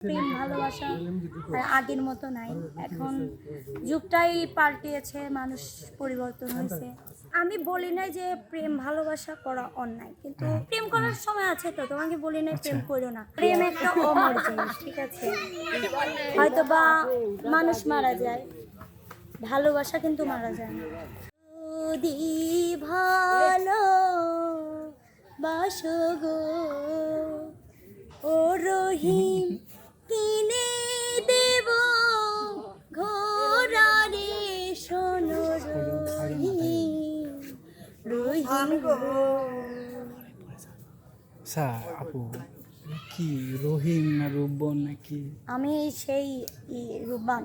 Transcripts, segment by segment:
প্রেম ভালোবাসা আর আগের মতো নাই। এখন যুগটাই পাল্টিয়েছে মানুষ পরিবর্তন হয়েছে। আমি বলি নাই যে প্রেম ভালোবাসা করা অন্যায় কিন্তু প্রেম করার সময় আছে তো তোমাকে বলি নাই প্রেম করো না। প্রেম একটা অমর জিনিস ঠিক আছে? হয়তো বা মানুষ মারা যায় ভালোবাসা কিন্তু মারা যায় না। যদি ভালো বাসো গো ও রহিম কিনে দেব। ঘোরারে শোনো স্যার আপু কি রহিম না রূপবন নাকি? আমি সেই ই, রূপবান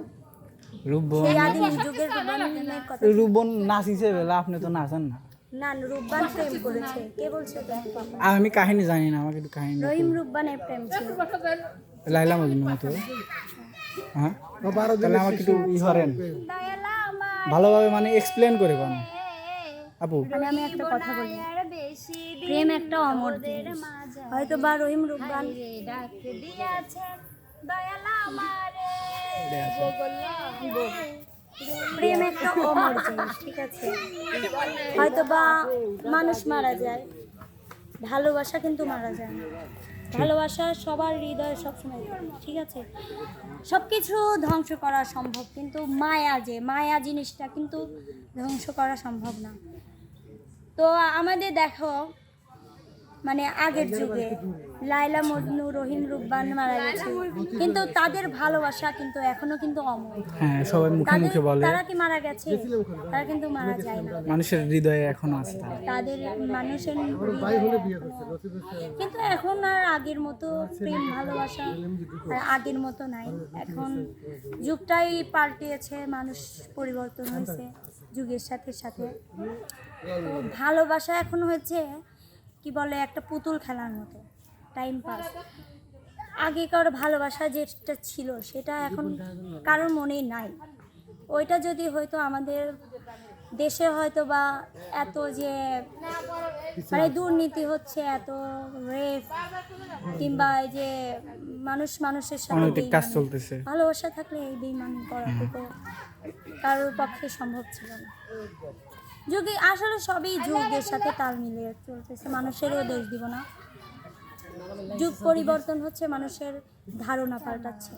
আপনি তো নাচেন না। না রূপবান প্রেম করেছে। কে বলছে? আমি কাহিনী জানি না আমাকে একটু কাহিনী রহিম রূপবানের প্রেম ছিল। হ্যাঁ? তাহলে আমাকে একটু ই ভালোভাবে মানে এক্সপ্লেন করে কোন আপু। মানে আমি একটা কথা বলি। প্রেম একটা অমর। হয়তো বা রহিম রূপবান। প্রেম একটা অমর জিনিস, ঠিক আছে? হয়তো বা মানুষ মারা যায়। ভালোবাসা কিন্তু মারা যায় না। ভালোবাসা সবার হৃদয়ে সবসময় ঠিক আছে? সব কিছু ধ্বংস করা সম্ভব কিন্তু মায়া যে মায়া জিনিসটা কিন্তু ধ্বংস করা সম্ভব না। তো আমাদের দেখো মানে আগের যুগে লাইলা মজনু রহিম রুব্বান মারা গেছে। কিন্তু তাদের ভালোবাসা কিন্তু এখনও কিন্তু অমর। হ্যাঁ সবাই মুখে তাদের মুখে বলে। তারা কি মারা গেছে? তারা কিন্তু মারা যায় না। মানুষের হৃদয়ে এখনও আছে তাদের মানুষের কিন্তু এখন আর আগের মতো প্রেম ভালোবাসা আগের মতো নাই। এখন যুগটাই পাল্টিয়েছে মানুষ পরিবর্তন হয়েছে যুগের সাথে সাথে। ভালোবাসা এখন হয়েছে কি বলে একটা পুতুল খেলার মতো। টাইম পাস আগেকার ভালোবাসা যেটা ছিল সেটা এখন কারোর মনেই নাই। ওইটা যদি হয়তো আমাদের দেশে হয়তো বা এত যে মানে দুর্নীতি হচ্ছে এত রেপ কিংবা এই যে মানুষ মানুষের সাথে কাজ চলতেছে। ভালোবাসা থাকলে এই বেইমানি করা তো কারোর পক্ষে সম্ভব ছিল না। যুগে আসলে সবই যুগের সাথে তাল মিলিয়ে চলতেছে মানুষেরও দোষ দিব না। যুগ পরিবর্তন হচ্ছে মানুষের ধারণা পাল্টাচ্ছে।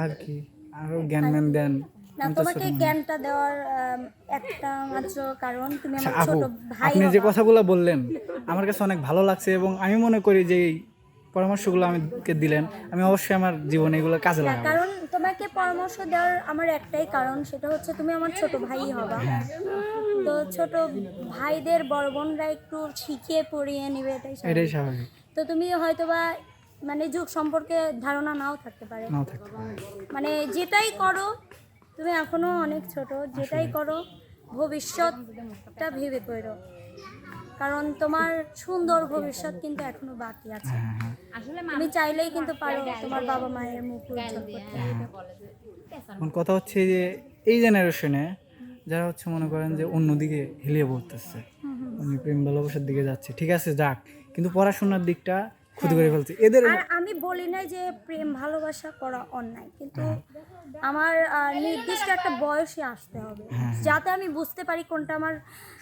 আর কি আরও জ্ঞান ম্যান দেন না তোমাকে জ্ঞানটা দেওয়ার একটা মাত্র কারণ তুমি আমার আচ্ছা, ছোট ভাই আপনি যে কথাগুলো বললেন আমার কাছে অনেক ভালো লাগছে এবং আমি মনে করি যে পরামর্শগুলো আমাকে দিলেন আমি অবশ্যই আমার জীবনে এগুলো কাজে লাগাবো। কারণ তোমাকে পরামর্শ দেওয়ার আমার একটাই কারণ সেটা হচ্ছে তুমি আমার ছোট ভাই হবা। হ্যাঁ। তো ছোট ভাইদের বড় বোনরা একটু শিখিয়ে পড়িয়ে নেবে এটাই স্বাভাবিক। এটাই স্বাভাবিক। তো তুমি হয়তোবা মানে যুগ সম্পর্কে ধারণা নাও থাকতে পারে। নাও থাকতে পারে। মানে যেটাই করো তুমি এখনও অনেক ছোট যেটাই করো ভবিষ্যৎটা ভেবে করো। কারণ তোমার সুন্দর ভবিষ্যৎ কিন্তু এখনও বাকি আছে। হ্যাঁ হ্যাঁ। তুমি চাইলেই কিন্তু পারো তোমার বাবা মায়ের মুখ উজ্জ্বল করতে। এখন কথা হচ্ছে যে এই জেনারেশনে যারা হচ্ছে মনে করেন যে অন্যদিকে হেলিয়ে পড়তেছে আমি প্রেম ভালোবাসার দিকে যাচ্ছে। ঠিক আছে যাক। কিন্তু পড়াশোনার দিকটা ক্ষতি করে ফেলছে এদের আর আমি বলি নাই যে প্রেম ভালোবাসা করা অন্যায় কিন্তু আমার নির্দিষ্ট একটা বয়সে আসতে হবে যাতে আমি বুঝতে পারি কোনটা আমার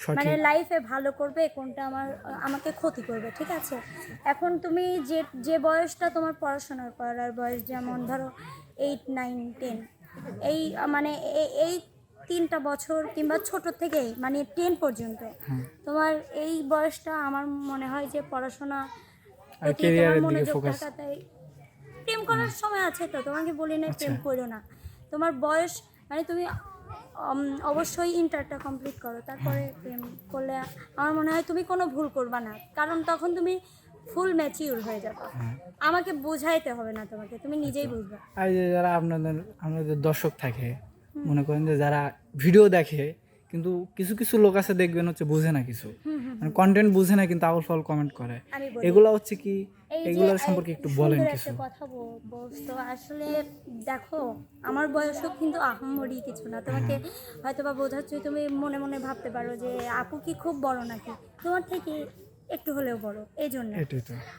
মানে লাইফে ভালো করবে কোনটা আমার আমাকে ক্ষতি করবে ঠিক আছে? এখন তুমি যে যে বয়সটা তোমার পড়াশোনার করার বয়স যেমন ধরো এইট নাইন টেন এই মানে এই তিনটা বছর কিংবা ছোট থেকেই মানে টেন পর্যন্ত তোমার এই বয়সটা আমার মনে হয় যে পড়াশোনা আর এর দিকে। থাকাটাই প্রেম করার সময় আছে তো তোমাকে বলি না প্রেম আচ্ছা। করো না তোমার বয়স মানে তুমি অবশ্যই ইন্টারটা কমপ্লিট করো তারপরে হ্যাঁ। প্রেম করলে আমার মনে হয় তুমি কোনো ভুল করবা না কারণ তখন তুমি ফুল ম্যাচিউর হয়ে যাবে হ্যাঁ। আমাকে বোঝাইতে হবে না তোমাকে তুমি নিজেই বুঝবে আর যে যারা আপনাদের আপনাদের দর্শক থাকে মনে করেন যে যারা ভিডিও দেখে কিন্তু কিছু কিছু লোক আছে দেখবেন হচ্ছে বুঝে না কিছু। মানে কন্টেন্ট বুঝে না কিন্তু আউল ফাউল কমেন্ট করে। এগুলো হচ্ছে কি এগুলোর সম্পর্কে একটু বলেন কিছু। কথা বল- বলছো আসলে দেখো আমার বয়সও কিন্তু আহামরি কিছু না। তোমাকে হয়তো বা বোঝাচ্ছ তুমি মনে মনে ভাবতে পারো যে আপু কি খুব বড় নাকি? তোমার থেকে একটু হলেও বড় এই জন্য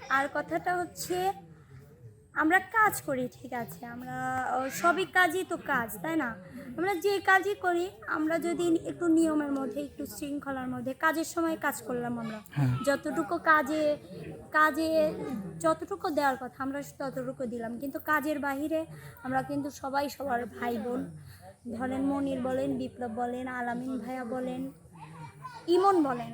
আর কথাটা হচ্ছে আমরা কাজ করি ঠিক আছে। আমরা সবই কাজই তো কাজ তাই না? আমরা যে কাজই করি আমরা যদি একটু নিয়মের মধ্যে একটু শৃঙ্খলার মধ্যে কাজের সময় কাজ করলাম আমরা। হ্যাঁ। যতটুকু কাজে কাজে যতটুকু দেওয়ার কথা আমরা ততটুকু দিলাম। কিন্তু কাজের বাহিরে আমরা কিন্তু সবাই সবার ভাই বোন ধরেন মনির বলেন বিপ্লব বলেন আলামিন ভাইয়া বলেন ইমন বলেন।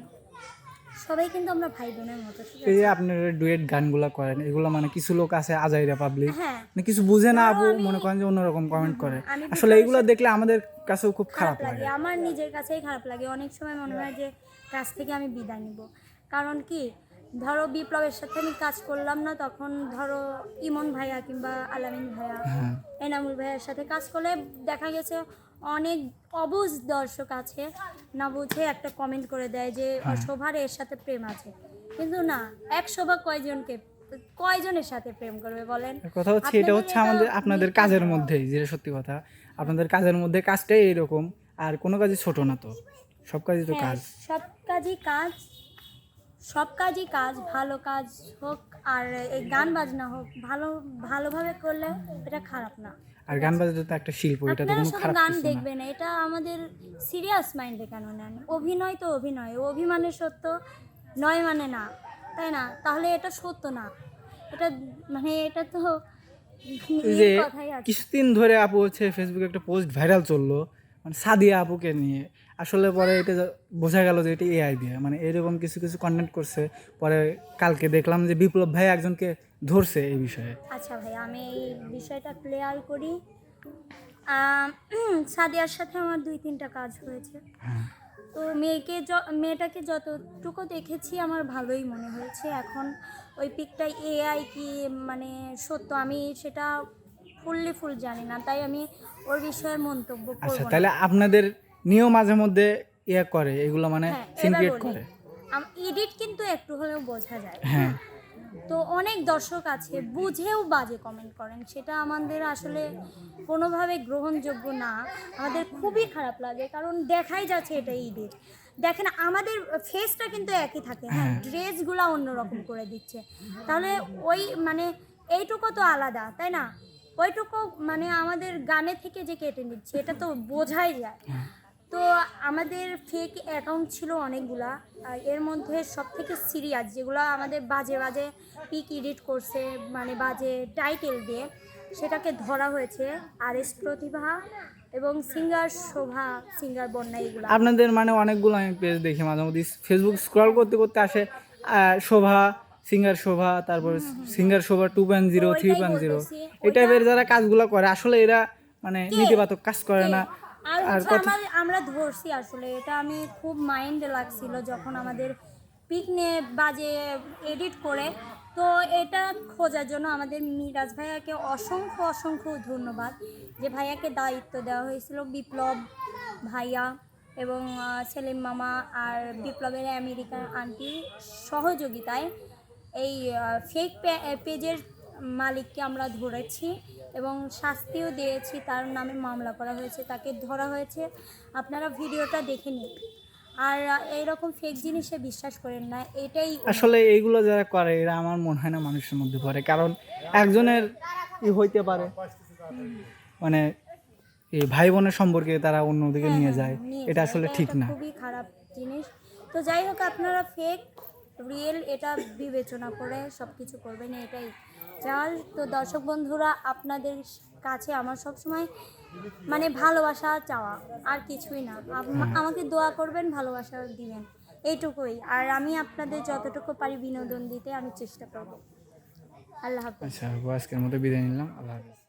সবাই কিন্তু আমরা ভাই বোনের মতো এই যে আপনারা ডুয়েট গানগুলো করেন এগুলো মানে কিছু লোক আছে আজাইরা পাবলিক হ্যাঁ। মানে কিছু বুঝে না আপু মনে করেন যে অন্যরকম কমেন্ট করে। আসলে এগুলো দেখলে আমাদের কাছেও খুব খারাপ লাগে আমার নিজের কাছেই খারাপ লাগে। অনেক সময় মনে হয় যে কাছ থেকে আমি বিদায় নিব। কারণ কি ধরো বিপ্লবের সাথে আমি কাজ করলাম না তখন ধরো ইমন ভাইয়া কিংবা আলামিন ভাইয়া হ্যাঁ। এনামুল ভাইয়ার সাথে কাজ করলে দেখা গেছে অনেক অবুঝ দর্শক আছে না বুঝে একটা কমেন্ট করে দেয় যে হ্যাঁ। শোভার এর সাথে প্রেম আছে। কিন্তু না এক শোভা কয়জনকে কয়জনের সাথে প্রেম করবে বলেন? কথা হচ্ছে এটা হচ্ছে আমাদের আপনাদের কাজের। মধ্যেই যেটা সত্যি কথা। আপনাদের কাজের মধ্যে কাজটাই এরকম আর কোনো কাজই ছোট না তো। সব কাজই তো হ্যাঁ, কাজ। সব কাজই কাজ। সব কাজই কাজ ভালো কাজ হোক আর এই গান বাজনা হোক ভালো ভালোভাবে করলে এটা খারাপ না। আর গান বাজাতে তো একটা শিল্প এটা তো কোনো খারাপ গান কিছু না। এটা আমাদের সিরিয়াস মাইন্ডে কেন নেন? অভিনয় তো অভিনয় অভিমানের সত্য নয় মানে না তাই না? তাহলে এটা সত্য না। এটা মানে এটা তো যে কিছুদিন ধরে আপু হচ্ছে ফেসবুকে একটা পোস্ট ভাইরাল চলল মানে সাদিয়া আপুকে নিয়ে। আসলে পরে এটা বোঝা গেল যে এটা এআই দিয়ে। মানে এরকম কিছু কিছু কন্টেন্ট করছে। পরে কালকে দেখলাম যে বিপ্লব ভাই একজনকে ধরছে এই বিষয়ে। আচ্ছা ভাই আমি এই বিষয়টা ক্লিয়ার করি। সাদিয়ার সাথে আমার দুই তিনটা কাজ হয়েছে। হ্যাঁ। তো মেয়েকে মেয়েটাকে যতটুকু দেখেছি আমার ভালোই মনে হয়েছে। এখন ওই পিকটা এআই কি মানে সত্য? আমি সেটা ফুললি ফুল জানি না তাই আমি ওর বিষয়ে মন্তব্য করব আচ্ছা না। তাহলে আপনাদের নিয়েও মাঝে মধ্যে ইয়ে করে এগুলো মানে হ্যাঁ সিন এবার ক্রিয়েট বলি। করে। এডিট কিন্তু একটু হলেও বোঝা যায়। হ্যাঁ। তো অনেক দর্শক আছে বুঝেও বাজে কমেন্ট করেন সেটা আমাদের আসলে কোনোভাবে গ্রহণযোগ্য না। আমাদের খুবই খারাপ লাগে কারণ দেখাই যাচ্ছে এটা ইডিট দেখেন আমাদের ফেসটা কিন্তু একই থাকে হ্যাঁ হ্যাঁ। ড্রেসগুলো অন্যরকম করে দিচ্ছে। তাহলে ওই মানে এইটুকু তো আলাদা তাই না? ওইটুকু মানে আমাদের গানে থেকে যে কেটে নিচ্ছে, এটা তো বোঝাই যায়। তো আমাদের ফেক অ্যাকাউন্ট ছিল অনেকগুলা এর মধ্যে সব থেকে সিরিয়াস যেগুলো আমাদের বাজে বাজে পিক এডিট করছে মানে বাজে টাইটেল দিয়ে, সেটাকে ধরা হয়েছে আর এস প্রতিভা এবং সিঙ্গার শোভা সিঙ্গার বন্যা এগুলো। আপনাদের মানে অনেকগুলো আমি পেজ দেখি মাঝে মধ্যে। ফেসবুক স্ক্রল করতে করতে আসে শোভা সিঙ্গার শোভা তারপর Singer Shobha two point zero three point zero এই টাইপের যারা কাজগুলো করে আসলে এরা মানে নেতিবাচক কাজ করে না। আর আমার ধরছি আসলে এটা আমি খুব মাইন্ডে লাগছিল যখন আমাদের পিক নিয়ে বাজে এডিট করে। তো এটা খোঁজার জন্য আমাদের মিরাজ ভাইয়াকে অসংখ্য অসংখ্য ধন্যবাদ যে ভাইয়াকে দায়িত্ব দেওয়া হয়েছিল বিপ্লব ভাইয়া এবং সেলিম মামা আর বিপ্লবের আমেরিকার আন্টির সহযোগিতায়। এই ফেক পেজের মালিককে আমরা ধরেছি এবং শাস্তিও দিয়েছি। তার নামে মামলা করা হয়েছে তাকে ধরা হয়েছে। আপনারা ভিডিওটা দেখে নিন। আর এইরকম ফেক জিনিসে বিশ্বাস করেন না এটাই আসলে এইগুলো যারা করে এরা আমার মনে হয় না মানুষের মধ্যে পড়ে। কারণ একজনের ই হইতে পারে। মানে এই ভাই বোনের সম্পর্কে তারা অন্যদিকে নিয়ে যায়। এটা আসলে ঠিক না। খুবই খারাপ জিনিস। তো যাই হোক আপনারা ফেক রিয়েল এটা বিবেচনা করে সব কিছু করবেন এটাই। যার তো দর্শক বন্ধুরা আপনাদের কাছে আমার সব সময় মানে ভালোবাসা চাওয়া আর কিছুই না। আমাকে দোয়া করবেন ভালোবাসা দিবেন এইটুকুই। আর আমি আপনাদের যতটুকু পারি বিনোদন দিতে আমি চেষ্টা করব। আল্লাহ হাফেজ। আচ্ছা আজকের মতো বিদায় নিলাম। আল্লাহ হাফিজ।